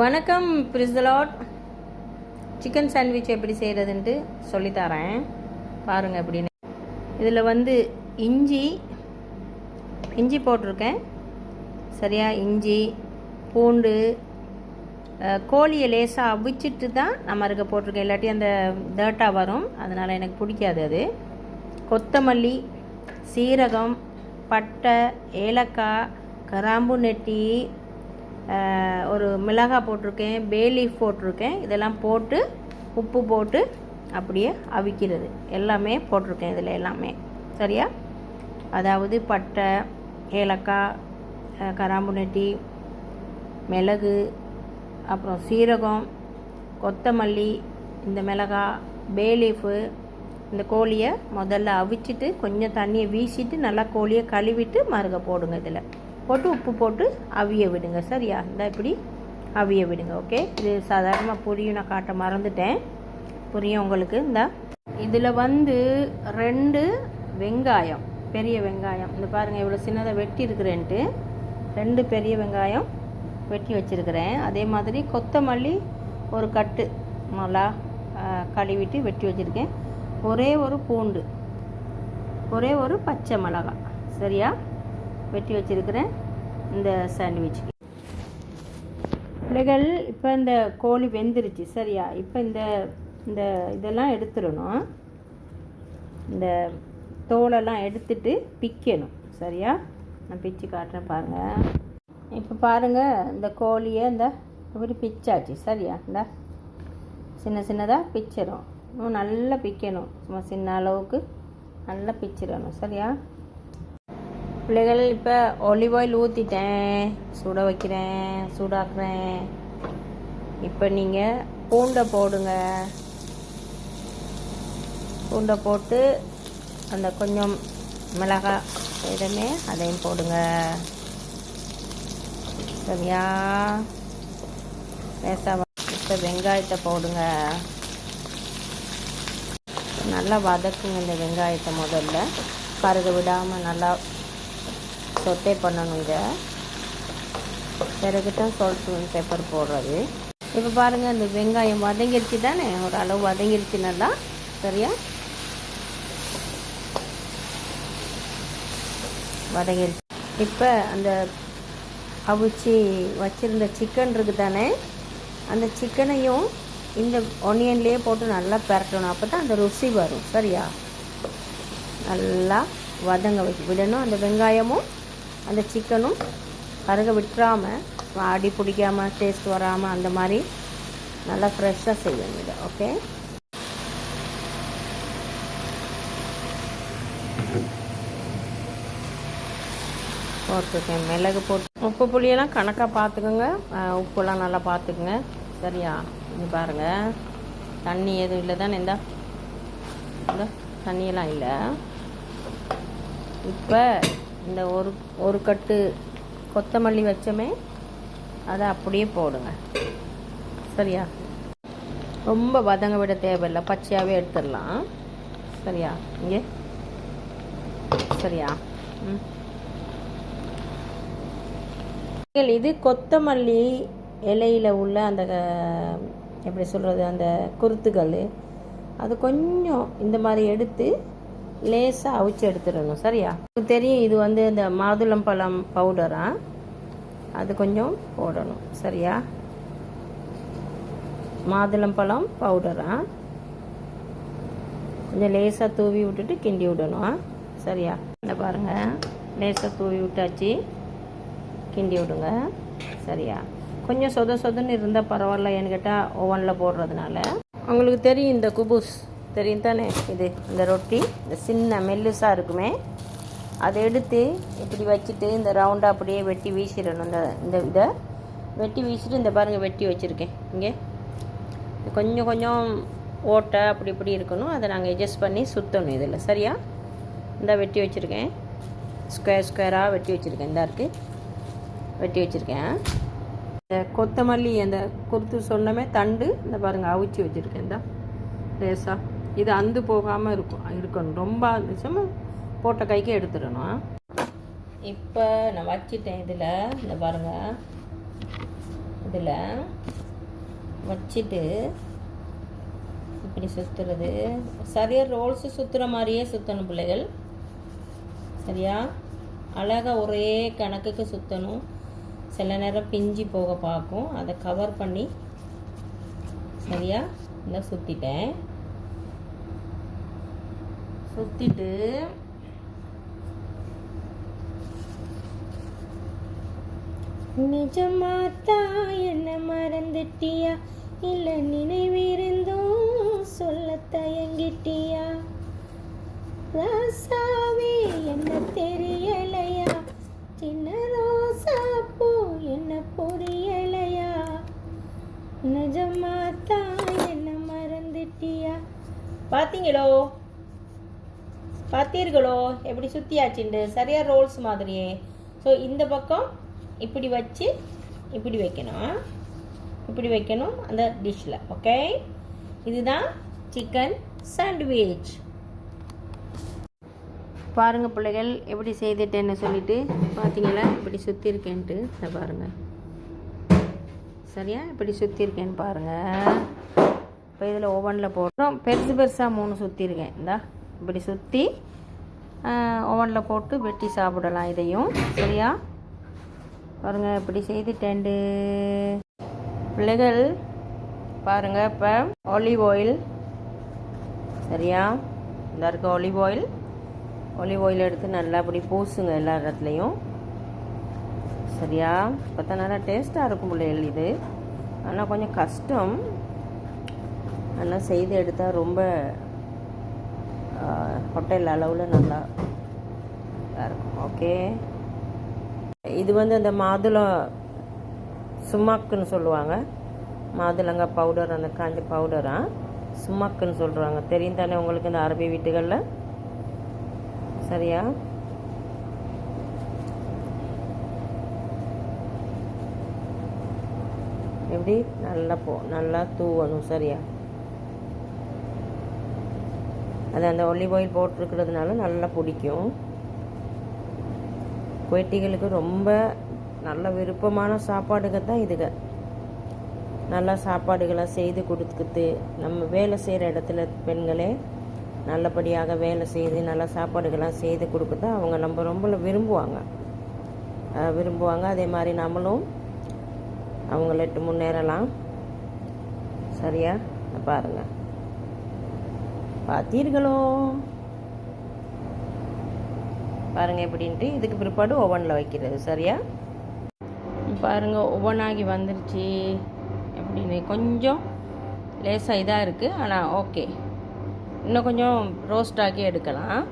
வணக்கம் பிரிசலாட் chicken sandwich எப்படி செய்கிறதுன்ட்டு சொல்லித்தரேன் பாருங்கள் அப்படின்னு இதில் வந்து இஞ்சி இஞ்சி போட்டிருக்கேன். சரியா? இஞ்சி பூண்டு கோழியை லேசாக அவிச்சிட்டு தான் நம்ம இருக்க போட்டிருக்கேன் இல்லாட்டி அந்த தேட்டாக வரும். அதனால் எனக்கு பிடிக்காது அது. கொத்தமல்லி சீரகம் பட்டை ஏலக்காய் கராம்பு நெட்டி ஒரு மிளகாய் போட்டிருக்கேன் பே லீஃப் போட்டிருக்கேன். இதெல்லாம் போட்டு உப்பு போட்டு அப்படியே அவிக்கிறது. எல்லாமே போட்டிருக்கேன் இதில் எல்லாமே. சரியா? அதாவது பட்டை ஏலக்காய் ஆஹ், மிளகு அப்புறம் சீரகம் கொத்தமல்லி இந்த மிளகாய் பேலீஃபு இந்த கோழியை முதல்ல அவிச்சிட்டு கொஞ்சம் தண்ணியை வீசிட்டு நல்லா கோழியை கழுவிட்டு மருக போடுங்க இதில். போட்டு உப்பு போட்டு அவிய விடுங்க. சரியா? இந்த இப்படி அவிய விடுங்க. ஓகே இது சாதாரணமாக புரியும். நான் காட்ட மறந்துட்டேன். புரியும் உங்களுக்கு? இந்த. இதில் வந்து ரெண்டு வெங்காயம் பெரிய வெங்காயம். இந்த பாருங்கள் இவ்வளோ சின்னதாக வெட்டி இருக்கிறேன்ட்டு. ரெண்டு பெரிய வெங்காயம் வெட்டி வச்சுருக்கிறேன். அதே மாதிரி கொத்தமல்லி ஒரு கட்டு நல்லா கழுவிட்டு வெட்டி வச்சுருக்கேன். ஒரே ஒரு பூண்டு ஒரே ஒரு பச்சை மிளகாய். சரியா? வெட்டி வச்சுருக்கிறேன். இந்த சாண்ட்விச்சுக்கு பிள்ளைகள் இப்போ இந்த கோழி வெந்துருச்சு சரியா? இப்போ இந்த இந்த இதெல்லாம் எடுத்துடணும். இந்த தோலெல்லாம் எடுத்துட்டு பிக்கணும் சரியா? நான் பிச்சு காட்டுறேன் பாருங்கள் இப்போ பாருங்கள் இந்த கோழியை இந்த இப்படி பிச்சாச்சு சரியா? இந்த சின்ன சின்னதாக பிச்சிடும் நல்லா பிக்கணும். சும்மா சின்ன அளவுக்கு நல்லா பிச்சிடணும் சரியா? பிள்ளைகள் இப்போ ஒலிவ் ஆயில் ஊற்றிட்டேன் சுட வைக்கிறேன் சூடாக்குறேன். இப்போ நீங்கள் பூண்டை போடுங்க. பூண்டை போட்டு அந்த கொஞ்சம் மிளகாய் இதுமே அதையும் போடுங்க. சரியா? லேசாக இப்போ வெங்காயத்தை போடுங்க. நல்லா வதக்குங்க இந்த வெங்காயத்தை முதல்ல. கருது விடாமல் நல்லா சொத்தை பண்ணணும் இதை. பிறகு தான் சால்ட் பேப்பர் போடுறது. இப்போ பாருங்கள் இந்த வெங்காயம் வதங்கிருச்சு தானே? ஒரு அளவு வதங்கிருச்சு நல்லா. சரியா? வதங்கிருச்சு. இப்போ அந்த அவிச்சு வச்சுருந்த சிக்கன் இருக்குது தானே? அந்த சிக்கனையும் இந்த ஒனியன்லேயே போட்டு நல்லா பெரட்டணும். அப்போ தான் அந்த ருசி வரும். சரியா? நல்லா வதங்க வச்சு விடணும் அந்த வெங்காயமும். அந்த சிக்கனும் கருக விட்டுறாமல் அடி பிடிக்காமல் டேஸ்ட் வராமல் அந்த மாதிரி நல்லா ஃப்ரெஷ்ஷாக செய்யணும் இதை ஓகே போட்டுருக்கேன். மிளகு போட்டு உப்பு புளியெல்லாம் கணக்காக பார்த்துக்கோங்க. உப்புலாம் நல்லா பார்த்துக்குங்க. சரியா? இது பாருங்கள் தண்ணி எதுவும் இல்லை தானே இந்த தண்ணியெல்லாம் இல்லை. இப்போ இந்த ஒரு ஒரு கட்டு கொத்தமல்லி வச்சோமே அதை அப்படியே போடுங்க. சரியா? ரொம்ப வதங்க விட தேவையில்லை. பச்சையாகவே எடுத்துடலாம். சரியா? இங்கே? சரியா? ம். இது கொத்தமல்லி இலையில் உள்ள அந்த எப்படி சொல்கிறது அந்த குருத்துகள் அது கொஞ்சம் இந்த மாதிரி எடுத்து லேசாக அவிச்சு எடுத்துடணும் சரியா? தெரியும் இது வந்து இந்த மாதுளம்பழம் பவுடரா அது கொஞ்சம் போடணும் சரியா? மாதுளம்பழம் பவுடரா கொஞ்சம் லேசாக தூவி விட்டுட்டு கிண்டி விடணும் சரியா? இந்த பாருங்கள் லேசாக தூவி விட்டாச்சு. கிண்டி விடுங்க சரியா? கொஞ்சம் சொத சொதன்னு இருந்தால் பரவாயில்ல ஏன்னு கேட்டால் ஓவனில் போடுறதுனால. உங்களுக்கு தெரியும் இந்த குபூஸ். தெரியும் தானே? இது இந்த ரொட்டி இந்த சின்ன மெல்லுசாக இருக்குமே. அதை எடுத்து இப்படி வச்சுட்டு இந்த ரவுண்டாக அப்படியே வெட்டி வீசிடணும். இந்த இந்த இதை வெட்டி வீசிட்டு இந்த பாருங்கள் வெட்டி வச்சுருக்கேன். இங்கே. கொஞ்சம் கொஞ்சம் ஓட்டை அப்படி இப்படி இருக்கணும். அதை நாங்கள் அட்ஜஸ்ட் பண்ணி சுற்றணும் இதில். சரியா? இந்த வெட்டி வச்சுருக்கேன். ஸ்கொயர் ஸ்கொயராக வெட்டி வச்சுருக்கேன். இந்த இருக்குது வெட்டி வச்சுருக்கேன். இந்த கொத்தமல்லி அந்த குருத்து சொன்னமே தண்டு. இந்த பாருங்கள் அவிச்சு வச்சுருக்கேன். இந்த லேசாக இது அந்து போகாமல் இருக்கும் இருக்கணும். ரொம்ப இருந்துச்சுன்னா போட்ட கைக்கு எடுத்துடணும் இப்போ நான் வச்சிட்டேன் இதில். இந்த பாருங்கள் இதில் வச்சுட்டு இப்படி சுற்றுறது சரியாக ரோல்ஸு சுற்றுற மாதிரியே சுற்றணும் பிள்ளைகள். சரியா? அழகாக ஒரே கணக்குக்கு சுற்றணும் சில நேரம் பிஞ்சு போக பார்க்கும். அதை கவர் பண்ணி சரியா? இந்த சுற்றிட்டேன் சுற்றிட்டு நிஜமாத்தா என்ன மறந்துட்டியா? இல்லை நினைவிருந்தும் சொல்ல தயங்கிட்டியா? ராசாவே என்ன தெரியலையா? சின்ன ரோசா பூ என்ன புரியலையா? நிஜமாத்தா என்ன மறந்துட்டியா? பார்த்தீங்களோ பார்த்தீர்களோ எப்படி சுற்றியாச்சுண்டு சரியாக ரோல்ஸ் மாதிரியே. ஸோ இந்த பக்கம் இப்படி வச்சு இப்படி வைக்கணும். இப்படி வைக்கணும் அந்த டிஷ்ஷில் ஓகே இதுதான் சிக்கன் சாண்ட்விச் பாருங்கள் பிள்ளைகள் எப்படி செய்துட்டேன்னு சொல்லிட்டு பார்த்தீங்களா இப்படி சுற்றிருக்கேன்ட்டு இதை பாருங்கள் சரியா? இப்படி சுற்றிருக்கேன்னு பாருங்கள் இப்போ இதில் ஓவனில் போடுறோம். பெருசு பெருசாக மூணு சுற்றிருக்கேன் இந்தா. இப்படி சுற்றி ஓவனில் போட்டு வெட்டி சாப்பிடலாம் இதையும். சரியா? பாருங்கள் இப்படி செய்துட்டேண்டு. பிள்ளைகள் பாருங்கள் இப்போ ஆலிவ் ஆயில் சரியா? இந்த இருக்க ஒலிவ் ஆயில் ஒலிவ் ஆயில் எடுத்து நல்லா இப்படி பூசுங்க எல்லா இடத்துலையும். சரியா? பார்த்தா நல்லா டேஸ்ட்டாக இருக்கும் பிள்ளைகள் இது. ஆனால் கொஞ்சம் கஷ்டம். ஆனால் செய்து எடுத்தால் ரொம்ப ஹோட்டல் அளவில் நல்லா இருக்கும். ஓகே இது வந்து அந்த மாதுளம் சும்மாக்குன்னு சொல்லுவாங்க. மாதுளங்காய் பவுடர் அந்த காஞ்ச பவுடரா சும்மாக்குன்னு சொல்கிறாங்க தெரியும் தானே உங்களுக்கு இந்த அரபி வீட்டுகளில்? சரியா? எப்படி? நல்லா போ நல்லா தூவணும். சரியா? அது அந்த ஒலிவ் ஆயில் போட்டிருக்கிறதுனால நல்லா பிடிக்கும். குவைட்டிகளுக்கு ரொம்ப நல்ல விருப்பமான சாப்பாடுகள் தான் இதுக. நல்லா சாப்பாடுகளை செய்து கொடுத்துக்கிட்டு நம்ம வேலை செய்கிற இடத்துல பெண்களே நல்லபடியாக வேலை செய்து நல்ல சாப்பாடுகளாக செய்து கொடுக்க அவங்க நம்ம ரொம்ப விரும்புவாங்க. விரும்புவாங்க. அதே மாதிரி நம்மளும் அவங்களட்டு முன்னேறலாம். சரியா? பாருங்கள் பார்த்தீர்களோ? பாருங்கள் எப்படின்ட்டு. இதுக்கு பிற்பாடு ஓவனில் வைக்கிறது சரியா? பாருங்கள் ஓவன் ஆகி வந்துருச்சு. எப்படின்னு. கொஞ்சம் லேசாக இதாக இருக்குது ஆனால் ஓகே. இன்னும் கொஞ்சம் ரோஸ்ட் எடுக்கலாம்.